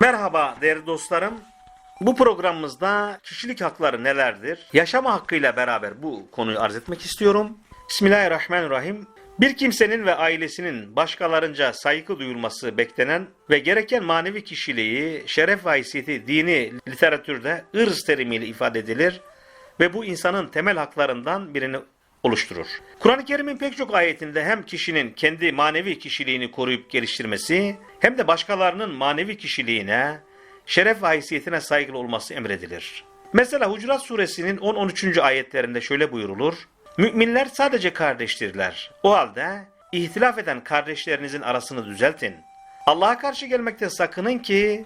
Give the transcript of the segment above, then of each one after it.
Merhaba değerli dostlarım. Bu programımızda kişilik hakları nelerdir? Yaşama hakkıyla beraber bu konuyu arz etmek istiyorum. Bismillahirrahmanirrahim. Bir kimsenin ve ailesinin başkalarınca saygı duyulması beklenen ve gereken manevi kişiliği, şeref ve haysiyeti dini literatürde ırz terimiyle ifade edilir ve bu insanın temel haklarından birini oluşturur. Kur'an-ı Kerim'in pek çok ayetinde hem kişinin kendi manevi kişiliğini koruyup geliştirmesi hem de başkalarının manevi kişiliğine, şeref ve haysiyetine saygılı olması emredilir. Mesela Hucurat suresinin 10-13. ayetlerinde şöyle buyurulur. Müminler sadece kardeştirler. O halde ihtilaf eden kardeşlerinizin arasını düzeltin. Allah'a karşı gelmekte sakının ki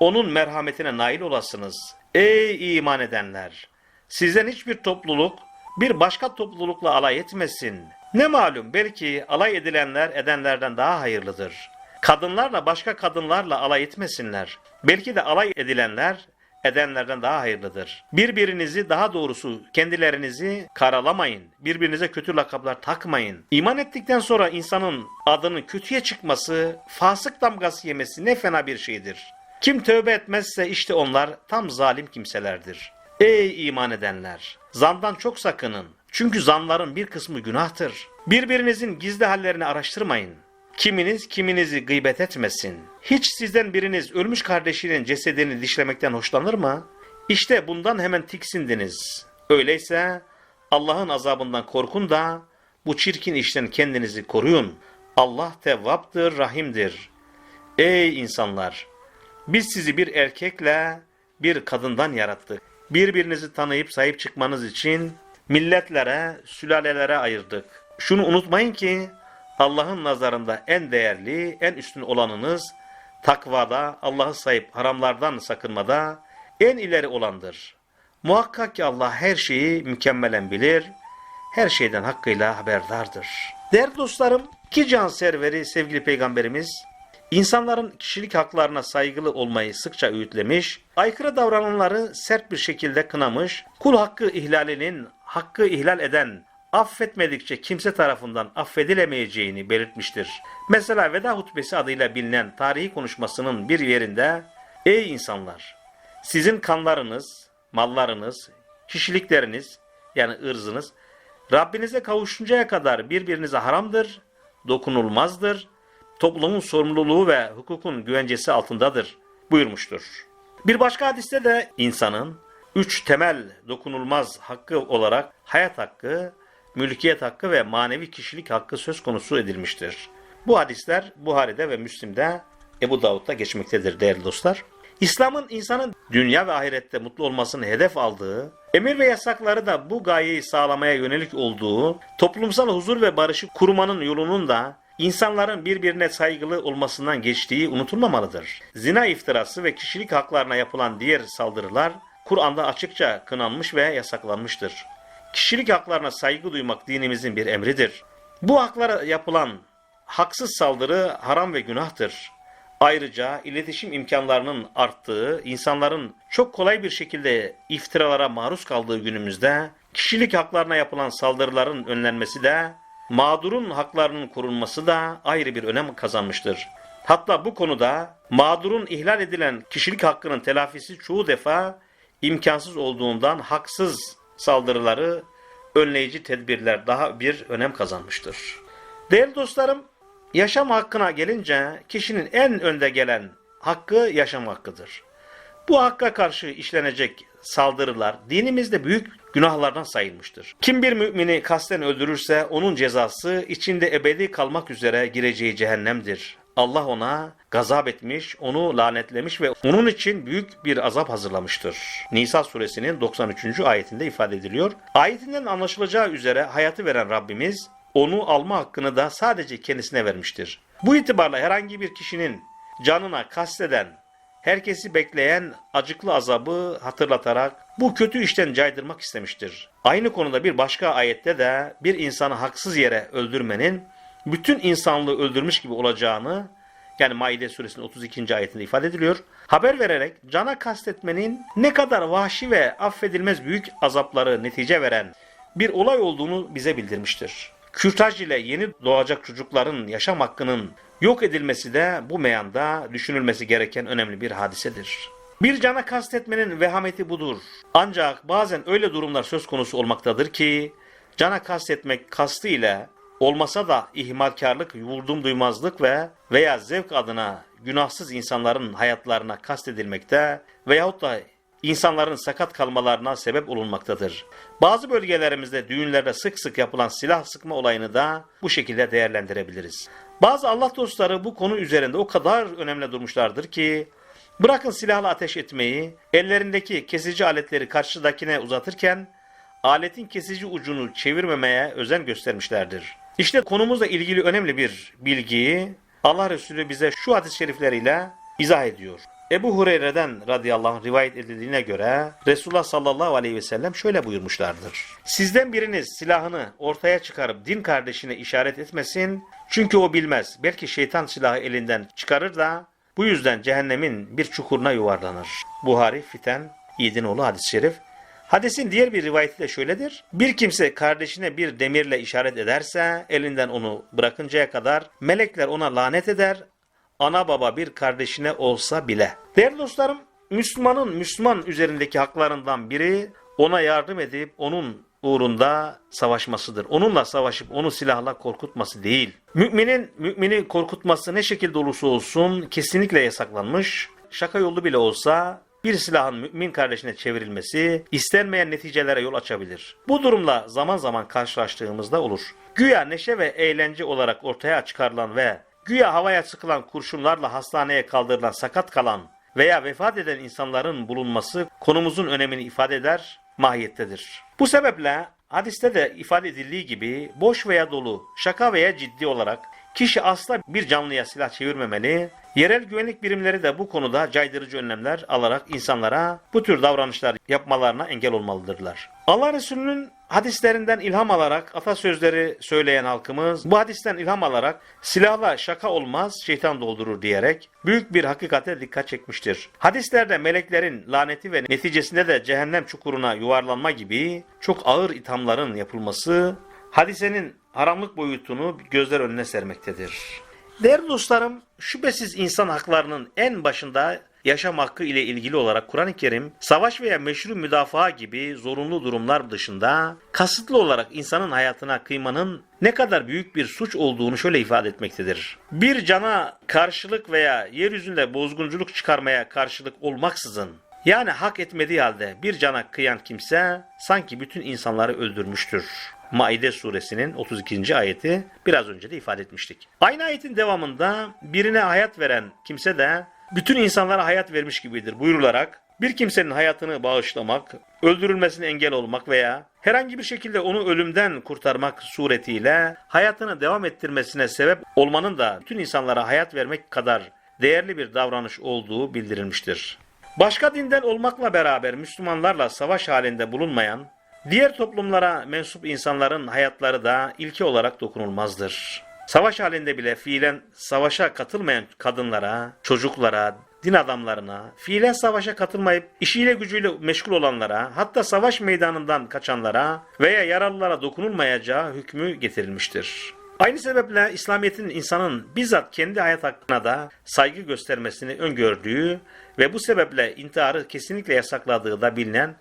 onun merhametine nail olasınız. Ey iman edenler! Sizden hiçbir topluluk bir başka toplulukla alay etmesin. Ne malum belki alay edilenler edenlerden daha hayırlıdır. Kadınlarla başka kadınlarla alay etmesinler. Belki de alay edilenler edenlerden daha hayırlıdır. Birbirinizi daha doğrusu kendilerinizi karalamayın. Birbirinize kötü lakaplar takmayın. İman ettikten sonra insanın adının kötüye çıkması, fasık damgası yemesi ne fena bir şeydir. Kim tövbe etmezse işte onlar tam zalim kimselerdir. Ey iman edenler! Zandan çok sakının. Çünkü zanların bir kısmı günahtır. Birbirinizin gizli hallerini araştırmayın. Kiminiz kiminizi gıybet etmesin. Hiç sizden biriniz ölmüş kardeşinin cesedini dişlemekten hoşlanır mı? İşte bundan hemen tiksindiniz. Öyleyse Allah'ın azabından korkun da bu çirkin işten kendinizi koruyun. Allah tevvaptır, rahimdir. Ey insanlar! Biz sizi bir erkekle bir kadından yarattık. Birbirinizi tanıyıp sahip çıkmanız için milletlere, sülalelere ayırdık. Şunu unutmayın ki Allah'ın nazarında en değerli, en üstün olanınız takvada, Allah'ı sayıp haramlardan sakınmada en ileri olandır. Muhakkak ki Allah her şeyi mükemmelen bilir, her şeyden hakkıyla haberdardır. Değerli dostlarım, ki can serveri sevgili peygamberimiz İnsanların kişilik haklarına saygılı olmayı sıkça öğütlemiş, aykırı davrananları sert bir şekilde kınamış, kul hakkı ihlalinin hakkı ihlal eden affetmedikçe kimse tarafından affedilemeyeceğini belirtmiştir. Mesela Veda Hutbesi adıyla bilinen tarihi konuşmasının bir yerinde, Ey insanlar! Sizin kanlarınız, mallarınız, kişilikleriniz yani ırzınız Rabbinize kavuşuncaya kadar birbirinize haramdır, dokunulmazdır, toplumun sorumluluğu ve hukukun güvencesi altındadır buyurmuştur. Bir başka hadiste de insanın üç temel dokunulmaz hakkı olarak hayat hakkı, mülkiyet hakkı ve manevi kişilik hakkı söz konusu edilmiştir. Bu hadisler Buhari'de ve Müslim'de Ebu Davud'da geçmektedir değerli dostlar. İslam'ın insanın dünya ve ahirette mutlu olmasını hedef aldığı, emir ve yasakları da bu gayeyi sağlamaya yönelik olduğu, toplumsal huzur ve barışı kurmanın yolunun da İnsanların birbirine saygılı olmasından geçtiği unutulmamalıdır. Zina iftirası ve kişilik haklarına yapılan diğer saldırılar Kur'an'da açıkça kınanmış ve yasaklanmıştır. Kişilik haklarına saygı duymak dinimizin bir emridir. Bu haklara yapılan haksız saldırı haram ve günahtır. Ayrıca iletişim imkanlarının arttığı, insanların çok kolay bir şekilde iftiralara maruz kaldığı günümüzde kişilik haklarına yapılan saldırıların önlenmesi de mağdurun haklarının korunması da ayrı bir önem kazanmıştır. Hatta bu konuda mağdurun ihlal edilen kişilik hakkının telafisi çoğu defa imkansız olduğundan haksız saldırıları önleyici tedbirler daha bir önem kazanmıştır. Değerli dostlarım, yaşam hakkına gelince kişinin en önde gelen hakkı yaşam hakkıdır. Bu hakka karşı işlenecek saldırılar dinimizde büyük günahlardan sayılmıştır. Kim bir mümini kasten öldürürse onun cezası içinde ebedi kalmak üzere gireceği cehennemdir. Allah ona gazap etmiş, onu lanetlemiş ve onun için büyük bir azap hazırlamıştır. Nisa suresinin 93. ayetinde ifade ediliyor. Ayetinden anlaşılacağı üzere hayatı veren Rabbimiz onu alma hakkını da sadece kendisine vermiştir. Bu itibarla herhangi bir kişinin canına kasteden herkesi bekleyen acıklı azabı hatırlatarak bu kötü işten caydırmak istemiştir. Aynı konuda bir başka ayette de bir insanı haksız yere öldürmenin bütün insanlığı öldürmüş gibi olacağını yani Maide suresinin 32. ayetinde ifade ediliyor. Haber vererek cana kastetmenin ne kadar vahşi ve affedilmez büyük azapları netice veren bir olay olduğunu bize bildirmiştir. Kürtaj ile yeni doğacak çocukların yaşam hakkının yok edilmesi de bu meyanda düşünülmesi gereken önemli bir hadisedir. Bir cana kastetmenin vehameti budur. Ancak bazen öyle durumlar söz konusu olmaktadır ki cana kastetmek kastı ile olmasa da ihmalkarlık, vurdum duymazlık ve veya zevk adına günahsız insanların hayatlarına kastedilmekte veyahut da insanların sakat kalmalarına sebep olunmaktadır. Bazı bölgelerimizde düğünlerde sık sık yapılan silah sıkma olayını da bu şekilde değerlendirebiliriz. Bazı Allah dostları bu konu üzerinde o kadar önemli durmuşlardır ki bırakın silahla ateş etmeyi, ellerindeki kesici aletleri karşıdakine uzatırken aletin kesici ucunu çevirmemeye özen göstermişlerdir. İşte konumuzla ilgili önemli bir bilgiyi Allah Resulü bize şu hadis-i şerifleriyle izah ediyor. Ebu Hureyre'den radıyallahu anh rivayet edildiğine göre Resulullah sallallahu aleyhi ve sellem şöyle buyurmuşlardır. Sizden biriniz silahını ortaya çıkarıp din kardeşine işaret etmesin. Çünkü o bilmez. Belki şeytan silahı elinden çıkarır da bu yüzden cehennemin bir çukuruna yuvarlanır. Buhari Fiten İdinoğlu hadis-i şerif. Hadisin diğer bir rivayeti de şöyledir. Bir kimse kardeşine bir demirle işaret ederse elinden onu bırakıncaya kadar melekler ona lanet eder. Ana baba bir kardeşine olsa bile. Değerli dostlarım, Müslümanın Müslüman üzerindeki haklarından biri ona yardım edip onun uğrunda savaşmasıdır. Onunla savaşıp onu silahla korkutması değil. Müminin mümini korkutması ne şekilde olursa olsun kesinlikle yasaklanmış. Şaka yolu bile olsa bir silahın mümin kardeşine çevrilmesi istenmeyen neticelere yol açabilir. Bu durumla zaman zaman karşılaştığımızda olur. Güya neşe ve eğlence olarak ortaya çıkarılan ve güya havaya sıkılan kurşunlarla hastaneye kaldırılan sakat kalan veya vefat eden insanların bulunması konumuzun önemini ifade eder, mahiyettedir. Bu sebeple hadiste de ifade edildiği gibi boş veya dolu, şaka veya ciddi olarak kişi asla bir canlıya silah çevirmemeli, yerel güvenlik birimleri de bu konuda caydırıcı önlemler alarak insanlara bu tür davranışlar yapmalarına engel olmalıdırlar. Allah Resulü'nün hadislerinden ilham alarak atasözleri söyleyen halkımız bu hadisten ilham alarak silahla şaka olmaz şeytan doldurur diyerek büyük bir hakikate dikkat çekmiştir. Hadislerde meleklerin laneti ve neticesinde de cehennem çukuruna yuvarlanma gibi çok ağır ithamların yapılması hadisenin haramlık boyutunu gözler önüne sermektedir. Değerli dostlarım, şüphesiz insan haklarının en başında yaşam hakkı ile ilgili olarak Kur'an-ı Kerim, savaş veya meşru müdafaa gibi zorunlu durumlar dışında kasıtlı olarak insanın hayatına kıymanın ne kadar büyük bir suç olduğunu şöyle ifade etmektedir. Bir cana karşılık veya yeryüzünde bozgunculuk çıkarmaya karşılık olmaksızın yani hak etmediği halde bir cana kıyan kimse sanki bütün insanları öldürmüştür. Maide suresinin 32. ayeti biraz önce de ifade etmiştik. Aynı ayetin devamında birine hayat veren kimse de bütün insanlara hayat vermiş gibidir buyurularak bir kimsenin hayatını bağışlamak, öldürülmesine engel olmak veya herhangi bir şekilde onu ölümden kurtarmak suretiyle hayatını devam ettirmesine sebep olmanın da bütün insanlara hayat vermek kadar değerli bir davranış olduğu bildirilmiştir. Başka dinden olmakla beraber Müslümanlarla savaş halinde bulunmayan Diğer toplumlara mensup insanların hayatları da ilki olarak dokunulmazdır. Savaş halinde bile fiilen savaşa katılmayan kadınlara, çocuklara, din adamlarına, fiilen savaşa katılmayıp işiyle gücüyle meşgul olanlara, hatta savaş meydanından kaçanlara veya yaralılara dokunulmayacağı hükmü getirilmiştir. Aynı sebeple İslamiyet'in insanın bizzat kendi hayat hakkına da saygı göstermesini öngördüğü ve bu sebeple intiharı kesinlikle yasakladığı da bilinen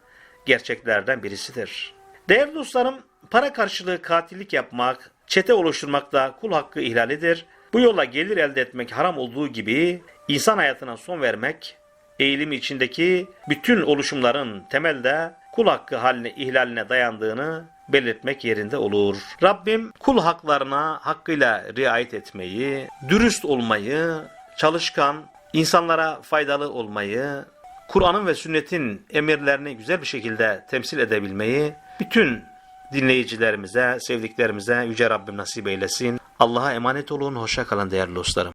gerçeklerden birisidir. Değerli dostlarım, para karşılığı katillik yapmak, çete oluşturmak da kul hakkı ihlalidir. Bu yolla gelir elde etmek haram olduğu gibi insan hayatına son vermek, eğilimi içindeki bütün oluşumların temelde kul hakkı haline ihlaline dayandığını belirtmek yerinde olur. Rabbim kul haklarına hakkıyla riayet etmeyi, dürüst olmayı, çalışkan, insanlara faydalı olmayı, Kur'an'ın ve sünnetin emirlerini güzel bir şekilde temsil edebilmeyi bütün dinleyicilerimize, sevdiklerimize Yüce Rabbim nasip eylesin. Allah'a emanet olun, hoşça kalın değerli dostlarım.